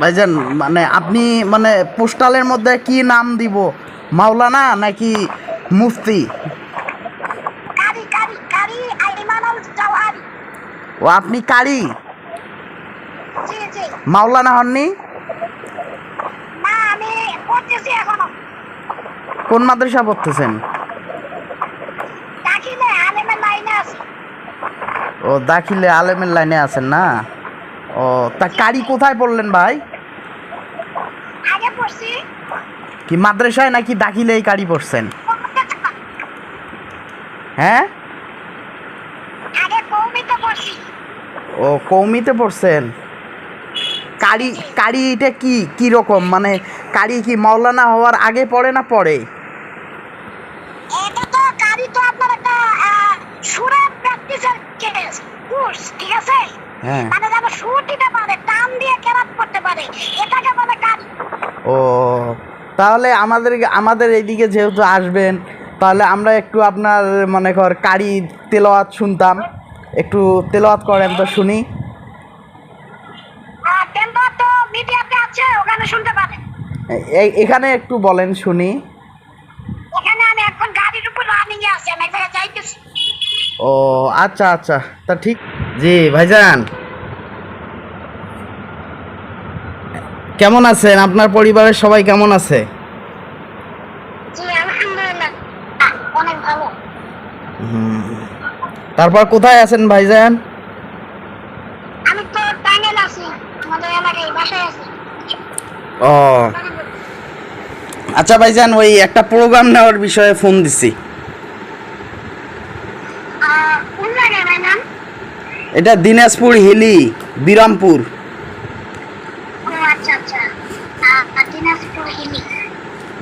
ভাইজান মানে আপনি মানে পোস্টালের মধ্যে কি নাম দিব? মাওলানা নাকি মুফতি? ও আপনি কারি? মাওলানা হননি? কোন মাদ্রাসা পড়তেছেন? ও দাখিলে আলেমের লাইনে আছেন না? ও তা কারি কোথায় পড়লেন ভাই? কি মাদ্রাসায় নাকি দাখিলেই কারি পড়ছেন? হ্যাঁ? ও কৌমিতে পড়ছেন? কারি কারি এটা কি কি রকম? মানে কারি কি মাওলানা হওয়ার আগে পড়ে না পড়ে? এটা তো কারি তো আপনার একটা আহ, প্র্যাকটিসের কোর্স ঠিক আছে? হ্যাঁ। যেন সুর দিতে পারে টান দিয়ে কেরাত করতে পারে। এটাকে বলে কারি ও তাহলে আমাদের আমাদের এইদিকে যেহেতু আসবেন তাহলে আমরা একটু আপনার মনে কর কারি তেলাওয়াত শুনতাম। একটু তেলাওয়াত করেন তো শুনি। আর তো মিডিয়াতে আছে ওখানে শুনতে পারে এখানে একটু বলেন শুনি। এখানে আমি এখন গাড়ির উপর রানিং এ আছি আমি এক জায়গায় যাইতেছি। ও আচ্ছা আচ্ছা তা ঠিক। জি ভাইজান। কেমন আছেন? আপনার পরিবারের সবাই কেমন আছে। তারপর কোথায় আছেন ভাইজান? ও। আচ্ছা ভাইজান ওই একটা প্রোগ্রাম নেওয়ার বিষয়ে ফোন দিছি। এটা দিনাজপুর হিলি বিরামপুর ও আচ্ছা আচ্ছা আহ, দিনাজপুর হিলি আচ্ছা ঠিক আছে কবে নিতে চান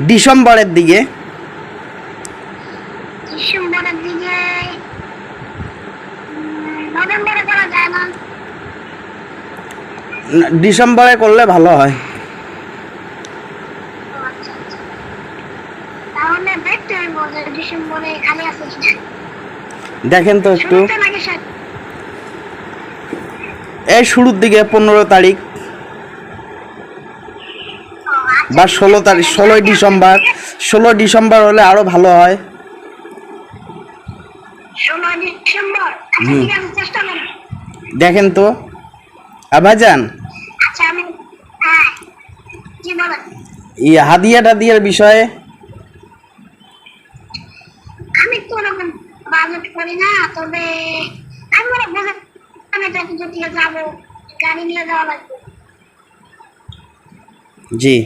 ডিসেম্বরের দিকে। ডিসেম্বরের দিকে নভেম্বরে করা যায় না। না, ডিসেম্বরে করলে ভালো হয়। আচ্ছা আচ্ছা। দেখেন তো একটু। এই শুরুর দিকে পনেরো তারিখ বা ষোলো তারিখ ষোলোই ডিসেম্বর। ষোলো ডিসেম্বর হলে আরও ভালো হয়। আচ্ছা দেখেন তো। আর ভাইজান আচ্ছা হ্যাঁ ই হাদিয়া টাদিয়ার বিষয়ে? আমি তো বাজেট করি না তবে আমি যাব গাড়ি নিয়ে যাওয়া লাগবে। জি।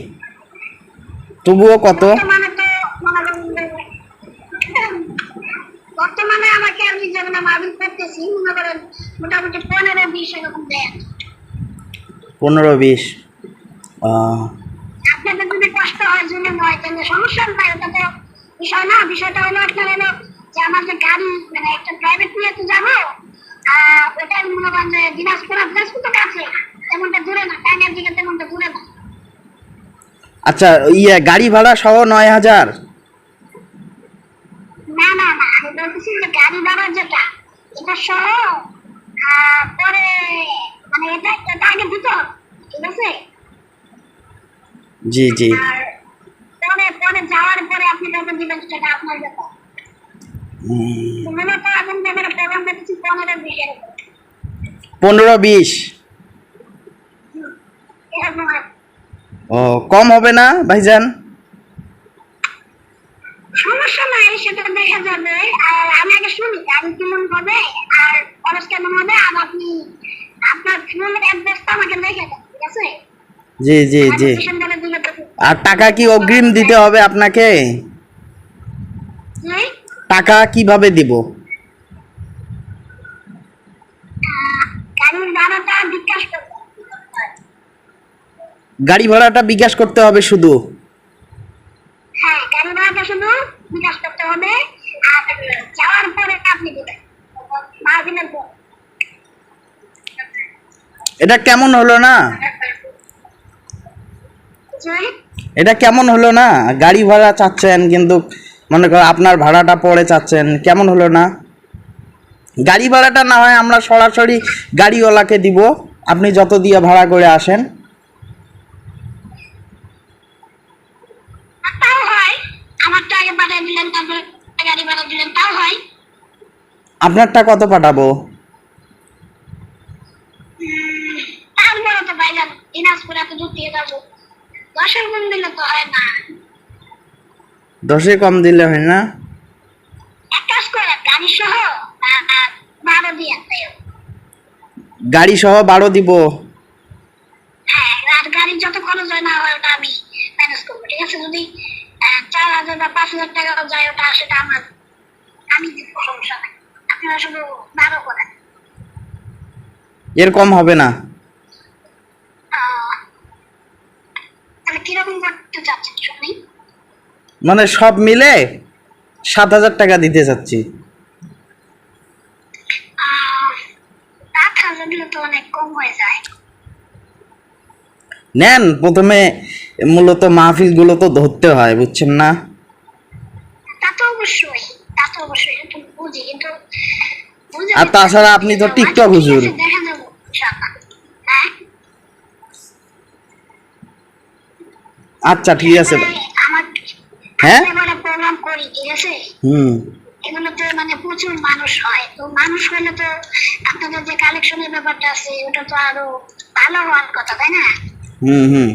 তবুও কত? বর্তমানে তো করেন যে- বর্তমানে আমাকে আমি যেমন মাবিল করতেছি মনে করেন মোটামুটি পনেরো বিশ এরকম দেয়। পনেরো বিশ। আপনাদের যদি কষ্ট হয় তাহলে সমস্যা নাই ওটা তো বিষয় না। বিষয়টা হলো আপনার হলো যে আমার যে গাড়ি মানে একটা প্রাইভেট নিয়ে তো যাব আহ ওটা মনে করেন দিনাজপুর দিনাজপুর তো কাছে তেমনটা দূরে না টাইমের দিকে তেমনটা দূরে না। আচ্ছা ইয়ে গাড়ি ভাড়া সহ নয় হাজার? না না না আমি বলতেছি যে গাড়ি ভাড়া যেটা এটা সহ পরে মানে এটা এটা আগে দিতে হবে ঠিক আছে? জি জি। পরে পরে যাওয়ার পরে আপনি কত দিবেন সেটা আপনার ব্যাপার উম, মূলত এখন দেখেন প্রোগ্রাম দেখেছি পনেরো বিশ। ও কম হবে না ভাইজান? সমস্যা নাই সেটা দেখা যাবে। আর আমি আগে শুনি গাড়ি কেমন হবে আর খরচ কেমন হবে আর আপনি আপনার ফুল অ্যাড্রেসটা আমাকে দেখে দেন ঠিক আছে? জি জি জি। আর টাকা কি অগ্রিম দিতে হবে আপনাকে? জি? টাকা কীভাবে দিব? গাড়ি ভাড়াটা বিকাশ করতে হবে শুধু? হ্যাঁ এটা কেমন হলো না? এটা কেমন হলো না? গাড়ি ভাড়া চাচ্ছেন কিন্তু মনে করো আপনার ভাড়াটা পরে চাচ্ছেন কেমন হলো না? গাড়ি ভাড়াটা না হয় আমরা সরাসরি গাড়িওয়ালাকে দিব আপনি যত দিয়ে ভাড়া করে আসেন। আপনারটা কত পাঠাবো? তারপরে তো ভাইজান দিনাজপুর এত দূর যাব। দশের গুণ দিলে তো হয় না। দশে কম দিলে হয় না? গাড়ি সহ বারো গাড়ি দিব। হ্যাঁ আর গাড়ির যত খরচ হয় না হয় ওটা আমি ম্যানেজ করব ঠিক আছে? যদি চার হাজার বা পাঁচ হাজার টাকা যায় ওটা সেটা আমার আমি দিব সমস্যা নাই। আপনারা শুধু বারো করেন। এর কম হবে না। তাহলে কীরকম করতে চাচ্ছেন শুনি? মানে সব মিলে সাত হাজার টাকা দিতে চাচ্ছি। হয়ে নেন প্রথমে মূলত মাহফিলগুলো তো ধরতে হয় বুঝছেন না? আর তাছাড়া আপনি তো টিকটক হুজুর। হ্যাঁ? আচ্ছা ঠিক আছে। আমার হ্যাঁ? প্রোগ্রাম করি ঠিক আছে? হুম। এগুলোতে মানে প্রচুর মানুষ হয়। তো মানুষ হলে তো আপনাদের যে কালেকশনের ব্যাপারটা আছে ওটা তো আরও ভালো হওয়ার কথা তাই না? হুম হুম।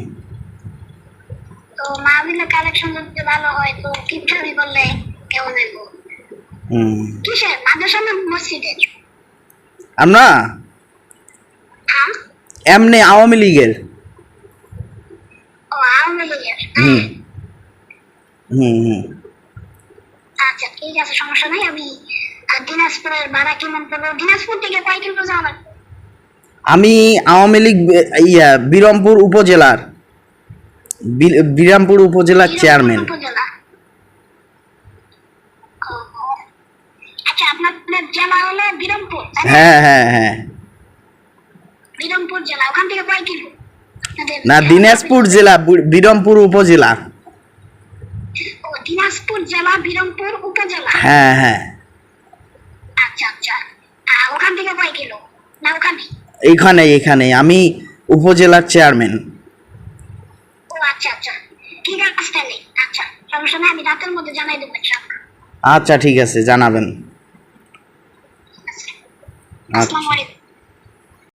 তো মাহবিলের কালেকশন যদি ভালো হয় তো কিপটামি করলে কেউ নেব হুম। কিসের মাদ্রাসা না মসজিদের আমরা? হ্যাঁ? এমনি আওয়ামী লীগের। ও আওয়ামী লীগের। হুম। হুম হুম। আচ্ছা ঠিক আছে সমস্যা নাই। আমি দিনাজপুরের ভাড়া কেমন দিনাজপুর থেকে কয় কিলো যাওয়া আমি আওয়ামী লীগ ইয়া বিরমপুর উপজেলার বিরামপুর উপজেলার চেয়ারম্যান? হ্যাঁ হ্যাঁ হ্যাঁ। না দিনাজপুর জেলা বিরমপুর উপজেলা। দিনাজপুর জেলা বিরমপুর উপজেলা? হ্যাঁ হ্যাঁ। আচ্ছা আচ্ছা। ওখান থেকে কয় কিলো? না ওখানে? এইখানে এইখানে। আমি উপজেলার চেয়ারম্যান। ও আচ্ছা আচ্ছা। ঠিক আছে তাহলে? আচ্ছা সমস্যা নাই আমি রাতের মধ্যে জানাই দেবো আচ্ছা ঠিক আছে জানাবেন। আচ্ছা